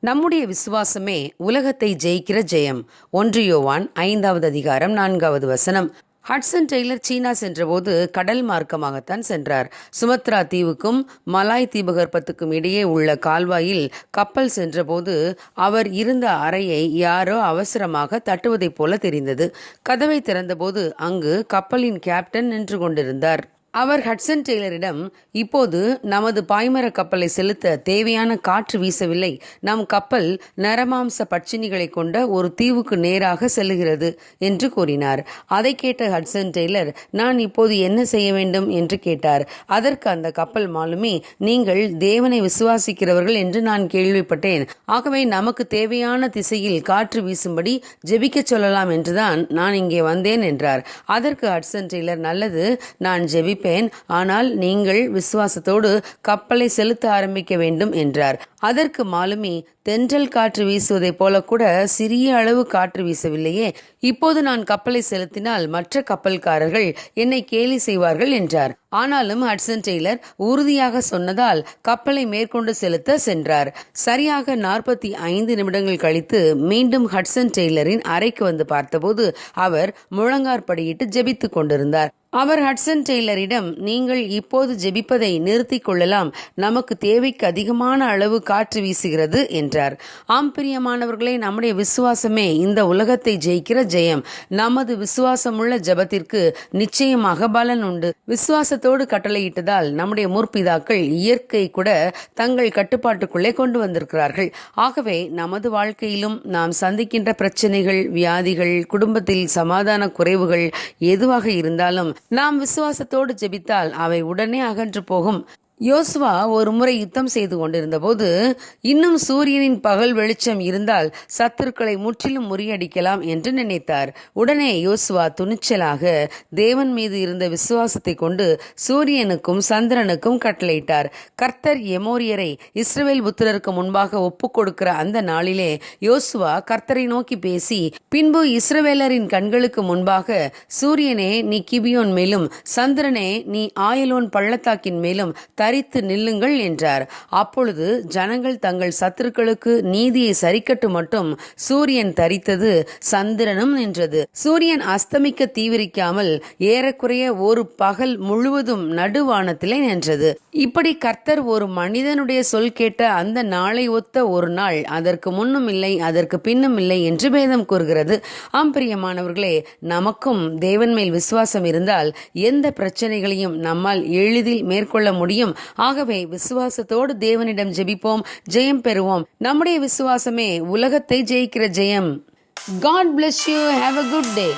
நம்முடைய விசுவாசமே உலகத்தை ஜெயிக்கிற ஜெயம். ஒன்று யோவான் ஐந்தாவது அதிகாரம் நான்காவது வசனம். ஹட்சன் டெய்லர் சீனா சென்றபோது கடல் மார்க்கமாகத்தான் சென்றார். சுமத்ரா தீவுக்கும் மலாய் தீபகற்பத்துக்கும் இடையே உள்ள கால்வாயில் கப்பல் சென்றபோது அவர் இருந்த அறையை யாரோ அவசரமாக தட்டுவதைப் போல தெரிந்தது. கதவை திறந்தபோது அங்கு கப்பலின் கேப்டன் நின்று கொண்டிருந்தார். அவர் ஹட்சன் டெய்லரிடம் இப்போது நமது பாய்மர கப்பலை செலுத்த தேவையான காற்று வீசவில்லை. நம் கப்பல் நரமாம்ச பட்சினிகளை கொண்ட ஒரு தீவுக்கு நேராக செல்லுகிறது என்று கூறினார். அதை கேட்ட ஹட்சன் டெய்லர் நான் இப்போது என்ன செய்ய வேண்டும்? என்று கேட்டார். அதற்கு அந்த கப்பல் மாலுமி நீங்கள் தேவனை விசுவாசிக்கிறவர்கள் என்று நான் கேள்விப்பட்டேன். ஆகவே நமக்கு தேவையான திசையில் காற்று வீசும்படி ஜெபிக்கச் சொல்லலாம் என்றுதான் நான் இங்கே வந்தேன் என்றார். அதற்கு ஹட்சன் டெய்லர் நல்லது. நான் ஜெபிப்பேன். ஆனால் நீங்கள் விசுவாசத்தோடு கப்பலை செலுத்த ஆரம்பிக்க வேண்டும் என்றார். அதற்கு மாலுமி தென்றல் காற்று வீசுவதைப் போல கூட சிறிய அளவு காற்று வீசவில்லையே. இப்போது நான் கப்பலை செலுத்தினால் மற்ற கப்பல்காரர்கள் என்னை கேலி செய்வார்கள் என்றார். ஆனாலும் ஹட்சன் டெய்லர் உறுதியாக சொன்னதால் கப்பலை மேற்கொண்டு செலுத்த சென்றார். சரியாக நாற்பத்தி ஐந்து நிமிடங்கள் கழித்து மீண்டும் ஹட்சன் டெய்லரின் அறைக்கு வந்து பார்த்தபோது அவர் முழங்காற்படியிட்டு ஜெபித்துக் கொண்டிருந்தார். அவர் ஹட்சன் டெய்லரிடம் நீங்கள் இப்போது ஜெபிப்பதை நிறுத்திக் கொள்ளலாம். நமக்கு தேவைக்கு அதிகமான அளவு காற்று வீசுகிறது என்றார். ஆம் பிரியமானவர்களே நம்முடைய விசுவாசமே இந்த உலகத்தை ஜெயிக்கிற ஜெயம். நமது விசுவாசமுள்ள ஜபத்திற்கு நிச்சயமாக பலன் உண்டு. விசுவாசத்தோடு கட்டளையிட்டதால் நம்முடைய முற்பிதாக்கள் இயற்கை கூட தங்கள் கட்டுப்பாட்டுக்குள்ளே கொண்டு வந்திருக்கிறார்கள். ஆகவே நமது வாழ்க்கையிலும் நாம் சந்திக்கின்ற பிரச்சனைகள் வியாதிகள் குடும்பத்தில் சமாதான குறைவுகள் எதுவாக இருந்தாலும் நாம் விசுவாசத்தோடு ஜெபித்தால் அவை உடனே அகன்று போகும். யோசுவா ஒரு முறை யுத்தம் செய்து கொண்டிருந்தபோது இன்னும் சூரியனின் பகல் வெளிச்சம் இருந்தால் சத்துருக்களை முற்றிலும் முறியடிக்கலாம் என்று நினைத்தார். உடனே யோசுவா துணிச்சலாக தேவன் மீது இருந்த விசுவாசத்தை கொண்டு சூரியனுக்கும் சந்திரனுக்கும் கட்டளையிட்டார். கர்த்தர் எமோரியரை இஸ்ரவேல் புத்திரருக்கு முன்பாக ஒப்புக் கொடுக்கிற அந்த நாளிலே யோசுவா கர்த்தரை நோக்கி பேசி பின்பு இஸ்ரவேலரின் கண்களுக்கு முன்பாக சூரியனே நீ கிபியோன் மேலும் சந்திரனே நீ ஆயலோன் பள்ளத்தாக்கின் மேலும் தரித்து நில்லுங்கள் என்றார். அப்பொழுது ஜனங்கள் தங்கள் சத்துருக்களுக்கு நீதியை சரிக்கட்டு மட்டும் சூரியன் தரித்தது சந்திரனும் நின்றது. சூரியன் அஸ்தமிக்க தீவிரிக்காமல் ஏறக்குறைய ஒரு பகல் முழுவதும் நடுவானத்திலே நின்றது. இப்படி கர்த்தர் ஒரு மனிதனுடைய சொல் கேட்ட அந்த நாளை ஒத்த ஒரு நாள் அதற்கு முன்னும் இல்லை அதற்கு பின்னும் இல்லை என்று பேதம் கூறுகிறது. ஆம் பிரியமானவர்களே நமக்கும் தேவன் மேல் விசுவாசம் இருந்தால் எந்த பிரச்சனைகளையும் நம்மால் எளிதில் மேற்கொள்ள முடியும். ஆகவே விசுவாசத்தோடு தேவனிடம் ஜெபிப்போம் ஜெயம் பெறுவோம். நம்முடைய விசுவாசமே உலகத்தை ஜெயிக்கிற ஜெயம். God bless you have a good day